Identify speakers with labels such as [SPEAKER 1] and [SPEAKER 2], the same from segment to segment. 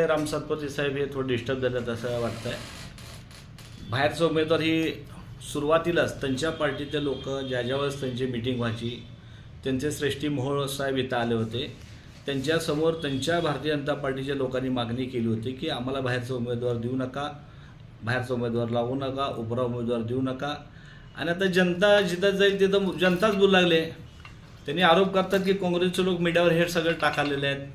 [SPEAKER 1] राम सातपती साहेब हे थोडं डिस्टर्ब झालं असं वाटतंय. बाहेरचं उमेदवार ही सुरुवातीलाच त्यांच्या पार्टीचे लोक ज्या ज्यावेळेस त्यांची मिटिंग व्हायची त्यांचे श्रेष्ठी मोहोळ साहेब इथं आले होते. त्यांच्यासमोर त्यांच्या भारतीय जनता पार्टीच्या लोकांनी मागणी केली होती की आम्हाला बाहेरचा उमेदवार देऊ नका बाहेरचा उमेदवार लावू नका उपरा उमेदवार देऊ नका. आणि आता जनता जिथं जाईल तिथं जनताच बोलू लागले. त्यांनी आरोप करतात की काँग्रेसचे लोक मीडियावर हे सगळं टाकालेले आहेत.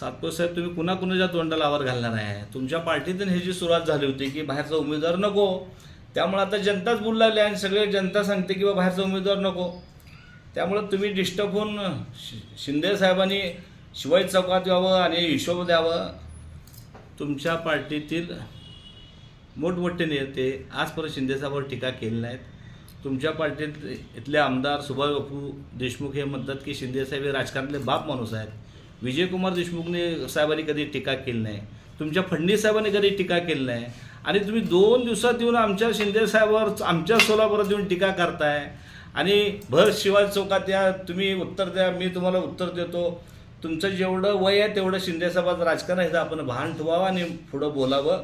[SPEAKER 1] सातपुते साहेब तुम्ही कुणा कुणाच्या तोंडाला आवर घालणार आहे? तुमच्या पार्टीतून ही जी सुरुवात झाली होती की बाहेरचा उमेदवार नको त्यामुळे आता जनताच बोलू लागली आणि सगळे जनता सांगते की बा बाहेरचा उमेदवार नको. त्यामुळं तुम्ही डिस्टर्ब होऊन शि- शिंदे साहेबांनी शिवाजी चौकात यावं आणि हिशोब द्यावं. तुमच्या पार्टीतील मोठमोठे नेते आजपर्यंत शिंदेसाहेबांवर टीका केली नाहीत. तुमच्या पार्टीत इथले आमदार सुभाष बापू देशमुख हे म्हणतात की शिंदेसाहेब हे राजकारणातले बाप माणूस आहेत. विजयकुमार देशमुखने साहेबांनी कधी टीका केली नाही. तुमच्या फडणवीस साहेबांनी कधी टीका केली नाही. आणि तुम्ही दोन दिवसात येऊन आमच्या शिंदे साहेबावर आमच्या सोलापुरात येऊन टीका करताय. आणि भर शिवाजी चौकात या तुम्ही उत्तर द्या मी तुम्हाला उत्तर देतो. तुमचं जेवढं वय आहे तेवढं शिंदेसाहेबाचं राजकारण आहे. आपण भान ठेवावं आणि पुढं बोलावं.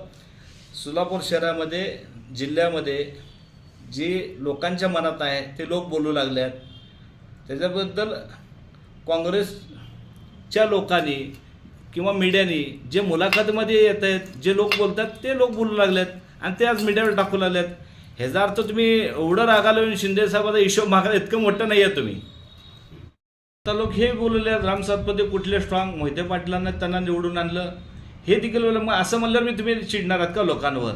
[SPEAKER 1] सोलापूर शहरामध्ये जिल्ह्यामध्ये जे लोकांच्या मनात आहे ते लोक बोलू लागले आहेत त्याच्याबद्दल च्या लोकांनी किंवा मीडियाने जे मुलाखतीमध्ये येत आहेत जे लोक बोलतात ते लोक बोलू लागलेत आणि ते आज मीडियावर टाकू लागलेत. ह्याचा अर्थ तुम्ही एवढं रागाला येऊन शिंदे साहेबाचा हिशोब मागायला इतकं मोठं नाही आहे तुम्ही. आता लोक हे बोलले आहेत राम सातपते कुठले स्ट्रॉंग मोहिते पाटलांना त्यांना निवडून आणलं. हे देखील बोललं मग असं म्हणल्यावर मी तुम्ही चिडणार आहात का लोकांवर?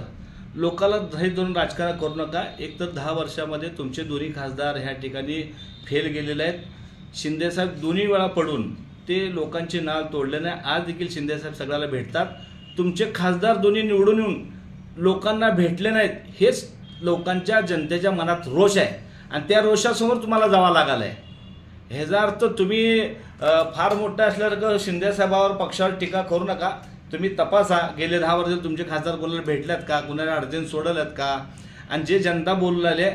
[SPEAKER 1] लोकाला हे धरून राजकारण करू नका. एक तर दहा वर्षामध्ये तुमचे दोन्ही खासदार ह्या ठिकाणी फेल गेलेले आहेत. शिंदेसाहेब दोन्ही वेळा पडून ते लोकांचे नाव तोडले नाही. आज देखील शिंदेसाहेब सगळ्याला भेटतात. तुमचे खासदार दोन्ही निवडून येऊन लोकांना भेटले नाहीत हेच लोकांच्या जनतेच्या मनात रोष आहे. आणि त्या रोषासमोर तुम्हाला जावा लागालं आहे ह्याचा अर्थ तुम्ही फार मोठं असल्यासारखं शिंदेसाहेबावर पक्षावर टीका करू नका. तुम्ही तपासा. गेले दहा वर्ष तुमचे खासदार कोणाला भेटल्यात का? कुणाला अडचण सोडल्यात का? आणि जे जनता बोलू लागले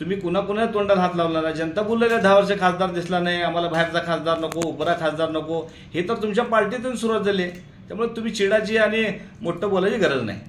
[SPEAKER 1] तुम्ही कुणा कुणा तोंडाला हात लावला नाही. जनता बोललेल्या दहा वर्ष खासदार दिसला नाही आम्हाला बाहेरचा खासदार नको उपरा खासदार नको. हे तर तुमच्या पार्टीतून सुरुवात झाली आहे. त्यामुळे तुम्ही चिडाची आणि मोठं बोलायची गरज नाही.